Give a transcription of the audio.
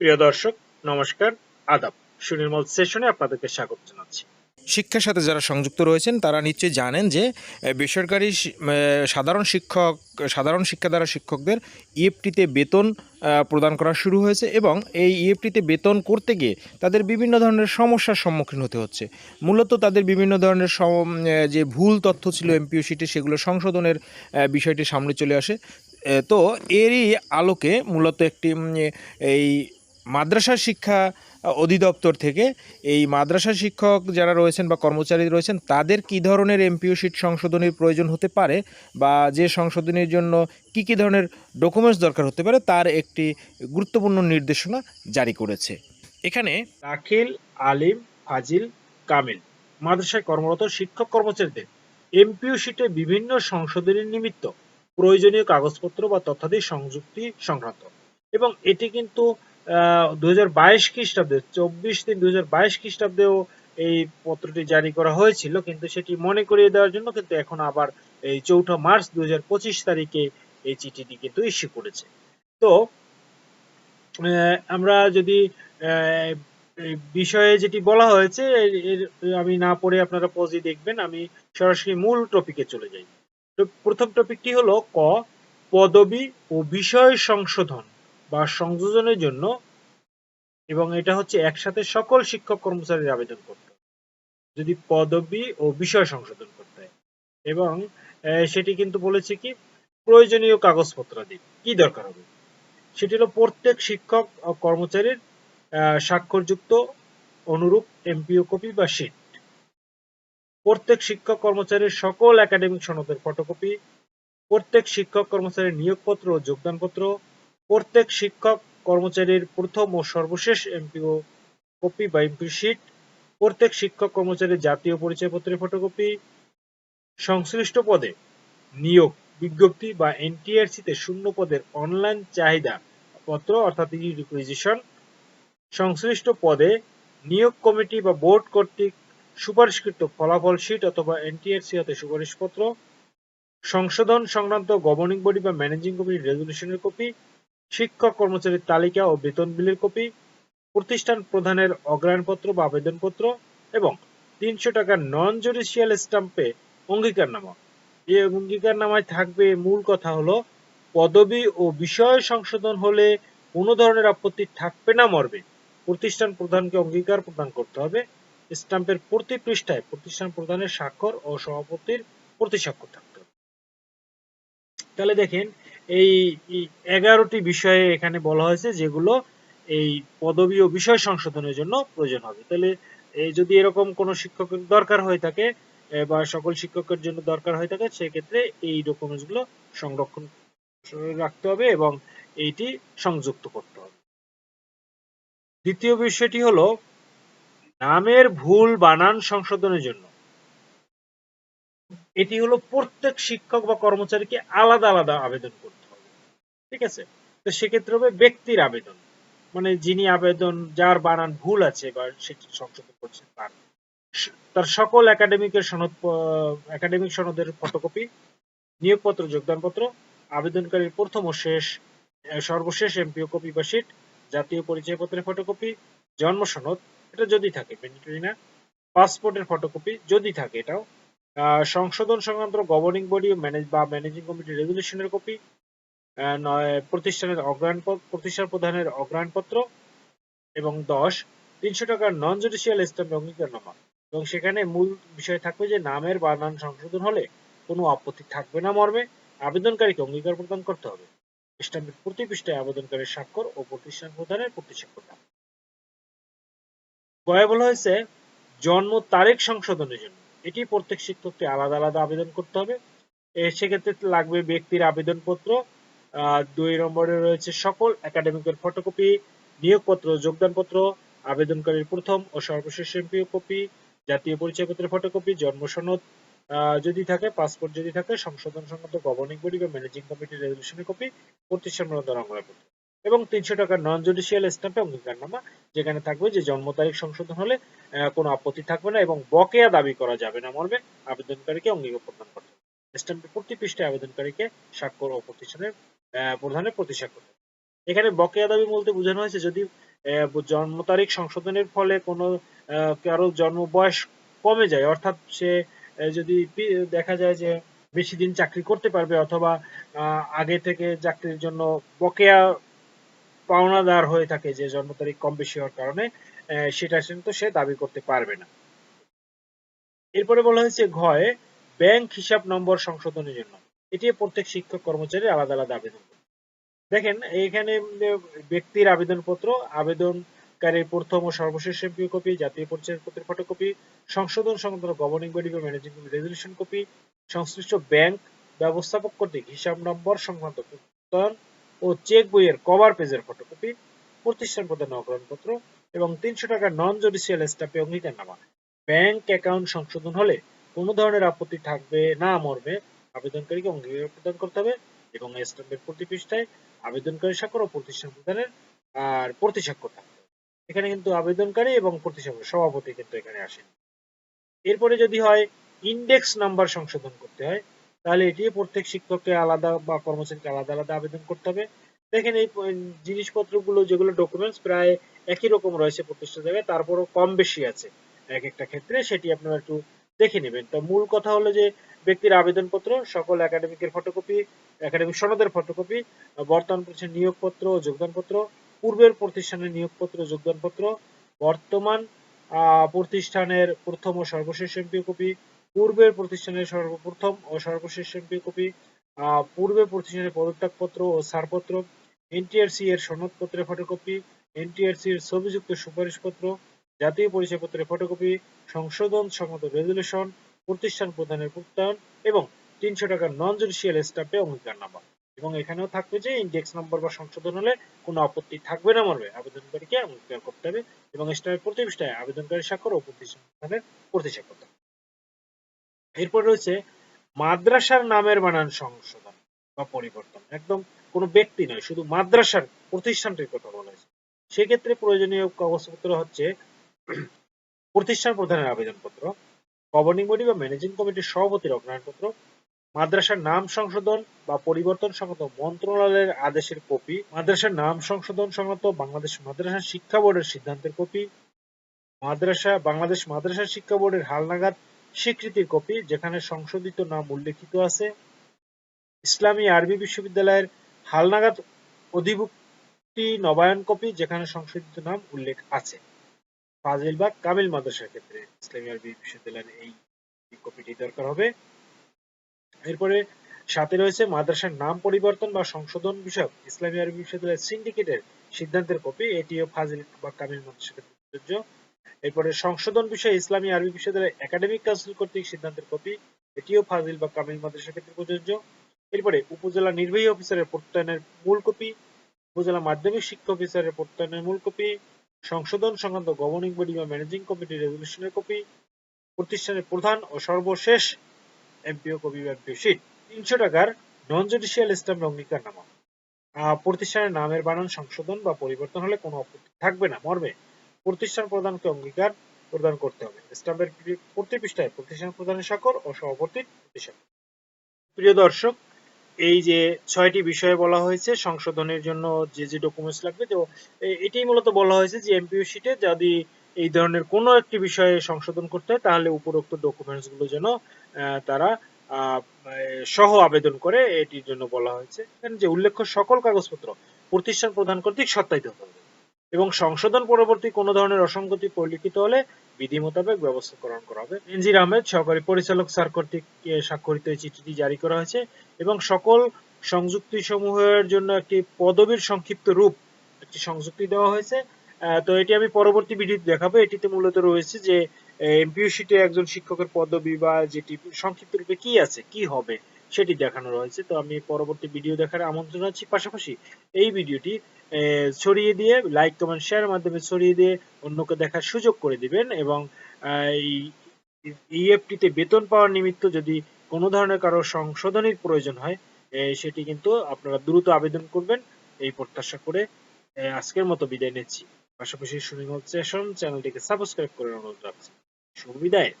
প্রিয় দর্শক, নমস্কার, আদাব। সুনির্মল সেশনে আপনাদেরকে স্বাগত জানাচ্ছি। শিক্ষার সাথে যারা সংযুক্ত রয়েছেন, তারা নিশ্চয়ই জানেন যে বেসরকারি সাধারণ শিক্ষক, সাধারণ শিক্ষা দ্বারা শিক্ষকদের ইএফটিতে বেতন প্রদান করা শুরু হয়েছে এবং এই ইএফটিতে বেতন করতে গিয়ে তাদের বিভিন্ন ধরনের সমস্যার সম্মুখীন হতে হচ্ছে। মূলত তাদের বিভিন্ন ধরনের যে ভুল তথ্য ছিল এমপিও শিটে, সেগুলো সংশোধনের বিষয়টি সামনে চলে আসে। তো এরই আলোকে মূলত একটি এই মাদ্রাসা শিক্ষা অধিদপ্তর থেকে এই মাদ্রাসা শিক্ষক যারা রয়েছেন বা কর্মচারী রয়েছেন, তাদের কি ধরনের এমপিও শিট সংশোধনের প্রয়োজন হতে পারে? বা যে সংশোধনের জন্য কি কি ধরনের ডকুমেন্টস দরকার হতে পারে, তার একটি গুরুত্বপূর্ণ নির্দেশনা জারি করেছে। এখানে দাখিল আলিম, ফাজিল, কামিল মাদ্রাসায় কর্মরত শিক্ষক কর্মচারীদের এমপিও শিটে বিভিন্ন সংশোধনী নিমিত্ত প্রয়োজনীয় কাগজপত্র বা তথ্যাদি সংযুক্তি সংক্রান্ত। এবং এটি কিন্তু দুই হাজার বাইশ খ্রিস্টাব্দে, চব্বিশ তিন দুই খ্রিস্টাব্দেও এই পত্রটি জারি করা হয়েছিল, কিন্তু সেটি মনে করিয়ে দেওয়ার জন্য কিন্তু এখন আবার এই মার্চ তারিখে এই চিঠিটি কিন্তু ইস্যু করেছে। তো আমরা যদি বিষয়ে যেটি বলা হয়েছে আমি না পড়ে আপনারা পজি দেখবেন, আমি সরাসরি মূল টপিকে চলে যাই। প্রথম টপিকটি হলো ক, পদবি ও বিষয় সংশোধন। বা সংযোজনের জন্য এবং এটা হচ্ছে একসাথে সকল শিক্ষক কর্মচারীর আবেদন করতে যদি পদবি ও বিষয় সংশোধন করতে এবং সেটি কিন্তু বলেছে কি, প্রয়োজনীয় কাগজপত্রাদি কি দরকার হবে? সেটি হলো প্রত্যেক শিক্ষক কর্মচারীর স্বাক্ষরযুক্ত অনুরূপ এমপিও কপি বা শিট। প্রত্যেক শিক্ষক কর্মচারীর সকল একাডেমিক সনদের ফটোকপি। প্রত্যেক শিক্ষক কর্মচারীর নিয়োগপত্র ও যোগদানপত্র। প্রত্যেক শিক্ষক, কর্মচারীর প্রথম ও সর্বশেষ এমপিও কপি বা এমপি শিট প্রত্যেক শিক্ষক কর্মচারীর জাতীয় পরিচয়পত্রের ফটোকপি সংশ্লিষ্ট পদে নিয়োগ, বিজ্ঞপ্তি বা এনটিআরসি তে শূন্য পদের অনলাইন চাহিদা পত্র অর্থাৎ রিকুইজিশন সংশ্লিষ্ট পদে নিয়োগ কমিটি বা বোর্ড কর্তৃক সুপারিশকৃত ফলাফল শীট অথবা এনটিআরসি হতে সুপারিশপত্র, সংশোধন সংক্রান্ত গভর্নিং বডি বা ম্যানেজিং কমিটির রেজলিউশনের কপি শিক্ষক কর্মচারীর তালিকা ও বেতন বিলের কপি, প্রতিষ্ঠান প্রধানের অগ্রায়ণপত্র বা আবেদনপত্র এবং তিনশো টাকার নন জুডিশিয়াল স্টাম্পে অঙ্গীকারনামা। এই অঙ্গীকারনামায় থাকবে মূল কথা হলো, পদবি ও বিষয় সংশোধন হলে কোনো ধরনের আপত্তি থাকবে না মর্মে। প্রতিষ্ঠান প্রধানকে অঙ্গীকার প্রদান করতে হবে। স্টাম্পের প্রতি পৃষ্ঠায় প্রতিষ্ঠান প্রধানের স্বাক্ষর ও সভাপতির প্রতিস্বাক্ষর থাকতে হবে। তাহলে দেখেন এই এগারোটি বিষয়ে এখানে বলা হয়েছে যেগুলো এই পদবি ও বিষয় সংশোধনের জন্য প্রয়োজন হবে। তাহলে যদি এরকম কোনো শিক্ষকের দরকার হয়ে থাকে বা সকল শিক্ষকের জন্য দরকার হয়ে থাকে, সেক্ষেত্রে এই ডকুমেন্টসগুলো সংরক্ষণ রাখতে হবে এবং এইটি সংযুক্ত করতে হবে। দ্বিতীয় বিষয়টি হলো, নামের ভুল বানান সংশোধনের জন্য। এটি হলো প্রত্যেক শিক্ষক বা কর্মচারীকে আলাদা আলাদা আবেদন করতে ঠিক আছে? তো সেক্ষেত্রে হবে ব্যক্তির আবেদন। মানে যিনি আবেদন, যার বানান ভুল আছে বা সেটি সংশোধন করছেন তার। তার সকল একাডেমিকের সনদ একাডেমিক সনদের ফটোকপি, নিয়োগপত্র, যোগদানপত্র, আবেদনকারীর প্রথম ও শেষ সর্বশেষ এমপিও কপি বা শিট জাতীয় পরিচয়পত্রের ফটোকপি, জন্ম সনদ, এটা যদি থাকে ম্যান্ডেটরি না। পাসপোর্টের ফটোকপি যদি থাকে এটাও। সংশোধন সংক্রান্ত গভর্নিং বডি বা ম্যানেজিং কমিটির রেজলিউশনের কপি প্রতিষ্ঠানের অগ্রায়ণ পত্র প্রতিষ্ঠান প্রধানের অগ্রায়ণপত্র এবং দশ, তিনশো টাকার নন জুডিশিয়াল স্ট্যাম্প অঙ্গীকারনামা। এবং সেখানে মূল বিষয় থাকবে যে নামের বানান সংশোধন হলে কোনো আপত্তি থাকবে না মর্মে। আবেদনকারীকে অঙ্গীকার প্রদান করতে হবে। স্ট্যাম্পের প্রতি পৃষ্ঠায় আবেদনকারীর স্বাক্ষর ও প্রতিষ্ঠান প্রধানের প্রতিস্বাক্ষর থাকবে গয়ে বলা হয়েছে, জন্ম তারিখ সংশোধনের জন্য। এটি প্রত্যেক শিক্ষককে আলাদা আলাদা আবেদন করতে হবে। সেক্ষেত্রে লাগবে ব্যক্তির আবেদনপত্র দুই নম্বরে রয়েছে সকল একাডেমিকের ফটোকপি নিয়োগপত্র, যোগদানপত্র, আবেদনকারীর প্রথম ও সর্বশেষ এমপিও কপি জাতীয় পরিচয়পত্রের ফটোকপি জন্ম সনদ যদি থাকে পাসপোর্ট যদি থাকে, সংশোধন সংক্রান্ত গভর্নিং বডি বা ম্যানেজিং কমিটির রেজলিউশনের কপি প্রতিষ্ঠান প্রধান অঙ্গরাপত্র এবং তিনশো টাকার নন জুডিশিয়াল স্ট্যাম্পে অঙ্গীকারনামা, যেখানে থাকবে যে জন্ম তারিখ সংশোধন হলে কোনো আপত্তি থাকবে না এবং বকেয়া দাবি করা যাবে না মর্মে, আবেদনকারীকে অঙ্গীকার প্রদান করতে হবে। স্ট্যাম্পের প্রতি পৃষ্ঠায় আবেদনকারীকে স্বাক্ষর ও প্রতিষ্ঠানের প্রধানের প্রতিস্বাক্ষর এখানে বকেয়া দাবি বলতে বোঝানো হয়েছে, যদি জন্ম তারিখ সংশোধনের ফলে কোনো কারও জন্ম বয়স কমে যায়, অর্থাৎ সে যদি দেখা যায় যে বেশি দিন চাকরি করতে পারবে অথবা আগে থেকে চাকরির জন্য বকেয়া পাওনাদার হয়ে থাকে যে জন্ম তারিখ কম বেশি হওয়ার কারণে সেটা কিন্তু সে দাবি করতে পারবে না। এরপরে বলা হয়েছে ঘয়ে ব্যাংক হিসাব নম্বর সংশোধনের জন্য। এটি প্রত্যেক শিক্ষক কর্মচারী আলাদা আলাদা আবেদন। দেখেন, এখানে ব্যক্তির আবেদনপত্র, আবেদনকারীর প্রথম ও সর্বশেষ এমপিও কপি, জাতীয় পরিচয়পত্রের ফটোকপি, সংশোধন সংক্রান্ত গভর্নিং বডি বা ম্যানেজিং রেজলিউশন কপি, সংশ্লিষ্ট ব্যাংক ব্যবস্থাপক কর্তৃক হিসাব নম্বর সংক্রান্ত প্রত্যয়ন ও চেক বইয়ের কভার পেজের ফটোকপি, প্রতিষ্ঠান প্রদান অগ্রহণপত্র এবং তিনশো টাকা নন জুডিশিয়াল স্টাফে অঙ্গীকারনামা ব্যাংক অ্যাকাউন্ট সংশোধন হলে কোনো ধরনের আপত্তি থাকবে না, মর্মে আবেদনকারীকে অঙ্গীকার প্রদান করতে হবে এবং স্ট্যাম্পের প্রতি পৃষ্ঠায় আবেদনকারী স্বাক্ষর ও প্রতিষ্ঠান প্রদানের, আর প্রতি স্বাক্ষর থাকবে এখানে কিন্তু আবেদনকারী এবং প্রতিষ্ঠান সভাপতি কিন্তু এখানে আসেন। এরপরে যদি হয় ইন্ডেক্স নাম্বার সংশোধন করতে হয়, তাহলে এটি প্রত্যেক শিক্ষককে আলাদা বা কর্মচারীকে আলাদা আলাদা আবেদন করতে হবে। দেখেন এই জিনিসপত্রগুলো, যেগুলো ডকুমেন্টস প্রায় একই রকম রয়েছে প্রতিষ্ঠান জায়গায়, তারপরও কম বেশি আছে এক একটা ক্ষেত্রে। সেটি আপনারা একটু দেখে নেবেন। তো মূল কথা হলো যে, ব্যক্তির আবেদনপত্র, সকল একাডেমিকের ফটোকপি একাডেমিক সনদের ফটোকপি বর্তমান প্রতিষ্ঠানের নিয়োগপত্র ও যোগদানপত্র, পূর্বের প্রতিষ্ঠানের নিয়োগপত্র যোগদানপত্র, বর্তমান প্রতিষ্ঠানের প্রথম ও সর্বশেষ এমপিও কপি, পূর্বের প্রতিষ্ঠানের সর্বপ্রথম ও সর্বশেষ এমপিও কপি পূর্বের প্রতিষ্ঠানের পদত্যাগপত্র ও ছাড়পত্র, এনটিআরসি এর সনদপত্রের ফটোকপি এনটিআরসি এর ছবিযুক্ত সুপারিশপত্র জাতীয় পরিচয়পত্রের ফটোকপি সংশোধন সংক্রান্ত রেজুলেশন প্রতিষ্ঠান প্রদানের প্রত্যয়ন এবং তিনশো টাকার নন জুডিশিয়াল স্টাফে অঙ্গীকারনামা এবং এখানেও থাকবে যে ইন্ডেক্স নম্বর বা সংশোধন হলে কোনো আপত্তি থাকবে না মর্মে আবেদনকারীকে অঙ্গীকার করতে হবে এবং স্টাফের প্রতি পৃষ্ঠায় আবেদনকারী স্বাক্ষর ও প্রতিষ্ঠান প্রদানের প্রতি স্বাক্ষর। এরপর রয়েছে মাদ্রাসার নামের বানান সংশোধন বা পরিবর্তন। একদম কোনো ব্যক্তি নয়, শুধু মাদ্রাসার প্রতিষ্ঠানটির কথা বলা হয়েছে। সেক্ষেত্রে প্রয়োজনীয় কাগজপত্র হচ্ছে প্রতিষ্ঠান প্রধানের আবেদনপত্র গভর্নিং বডি বা ম্যানেজিং কমিটির সভাপতির অগ্রহণপত্র মাদ্রাসার নাম সংশোধন বা পরিবর্তন সংক্রান্ত মন্ত্রণালয়ের আদেশের কপি, মাদ্রাসার নাম সংশোধন সংক্রান্ত বাংলাদেশ মাদ্রাসা শিক্ষা বোর্ডের সিদ্ধান্তের কপি, মাদ্রাসা, বাংলাদেশ মাদ্রাসা শিক্ষা বোর্ডের হালনাগাদ স্বীকৃতির কপি, যেখানে সংশোধিত নাম উল্লেখিত আছে, ইসলামী আরবি বিশ্ববিদ্যালয়ের হালনাগাদ অধিভুক্তি নবায়ন কপি, যেখানে সংশোধিত নাম উল্লেখ আছে। ফাজিল বা কামিল মাদ্রাসার ক্ষেত্রে ইসলামী আরবি বিশ্ববিদ্যালয়ের এই কপিটি দরকার হবে। এরপরে সাথে রয়েছে মাদ্রাসার নাম পরিবর্তন বা সংশোধন বিষয়ক ইসলামী আরবি বিশ্ববিদ্যালয়ের সিন্ডিকেটের সিদ্ধান্তের কপি। এটিও ফাজিল বা কামিল মাদ্রাসার ক্ষেত্রে প্রযোজ্য। এরপরে সংশোধন বিষয়ে ইসলামী আরবি বিশ্ববিদ্যালয়ের একাডেমিক কাউন্সিল কর্তৃক সিদ্ধান্তের কপি। এটিও ফাজিল বা কামিল মাদ্রাসার ক্ষেত্রে প্রযোজ্য। এরপরে উপজেলা নির্বাহী অফিসারের প্রত্যয়নের মূল কপি, উপজেলা মাধ্যমিক শিক্ষা অফিসারের প্রত্যয়নের মূল কপি সংশোধন সংক্রান্ত গভর্নিং বডি বা ম্যানেজিং কমিটির রেজলিউশনের কপি প্রতিষ্ঠানের প্রধান ও সর্বশেষ এমপিও কপি বা এমপিও শিট তিনশো টাকার নন জুডিশিয়াল স্ট্যাম্প অঙ্গীকারনামা আহ, প্রতিষ্ঠানের নামের বানান সংশোধন বা পরিবর্তন হলে কোনো আপত্তি থাকবে না মর্মে। প্রতিষ্ঠান প্রধানকে অঙ্গীকার প্রদান করতে হবে। স্ট্যাম্পের প্রতি পৃষ্ঠায় প্রতিষ্ঠান প্রধানের স্বাক্ষর ও সভাপতির প্রতি প্রিয় দর্শক এই যে ছয়টি বিষয়ে বলা হয়েছে, সংশোধনের জন্য যে যে ডকুমেন্টস লাগবে, তো এটাই মূলত বলা হয়েছে যে এমপিও শিটে যদি এই ধরনের কোনো একটি বিষয়ে সংশোধন করতে হয়, তাহলে উপরোক্ত ডকুমেন্টসগুলো যেন তারা সহ আবেদন করে, এটির জন্য বলা হয়েছে। যে উল্লেখ্য সকল কাগজপত্র প্রতিষ্ঠান প্রধান কর্তৃক সত্যায়িত হবে। এবং সংশোধন পরবর্তী কোনো ধরনের অসঙ্গতি পরিলক্ষিত হলে বিধি মোতাবেক ব্যবস্থা গ্রহণ করা হবে। এনজির আহমেদ সহকারী পরিচালক স্যার কর্তৃক স্বাক্ষরিত এই চিঠিটি জারি করা হয়েছে এবং সকল সংযুক্তি সমূহের জন্য একটি পদবীর সংক্ষিপ্ত রূপ একটি সংযুক্তি দেওয়া হয়েছে। তো এটি আমি পরবর্তী ভিডিওতে দেখাবো। এটিতে মূলত রয়েছে যে এমপিও শিটে একজন শিক্ষকের পদবি বা যেটি সংক্ষিপ্ত রূপে কি আছে, কি হবে? সেটি দেখানো রয়েছে। তো আমি পরবর্তী ভিডিও দেখার আমন্ত্রণ আছি। পাশাপাশি এই ভিডিওটি ছড়িয়ে দিয়ে লাইক কমেন্ট শেয়ারের মাধ্যমে ছড়িয়ে দিয়ে অন্যকে দেখার সুযোগ করে দিবেন এবং ইএফটিতে বেতন পাওয়ার নিমিত্ত যদি কোনো ধরনের কারও সংশোধনীর প্রয়োজন হয় সেটি কিন্তু আপনারা দ্রুত আবেদন করবেন। এই প্রত্যাশা করে আজকের মতো বিদায় নিচ্ছি। পাশাপাশি সুনিমল সেশন চ্যানেলটিকে সাবস্ক্রাইব করে অনুরোধ রাখছি। শুভ বিদায়।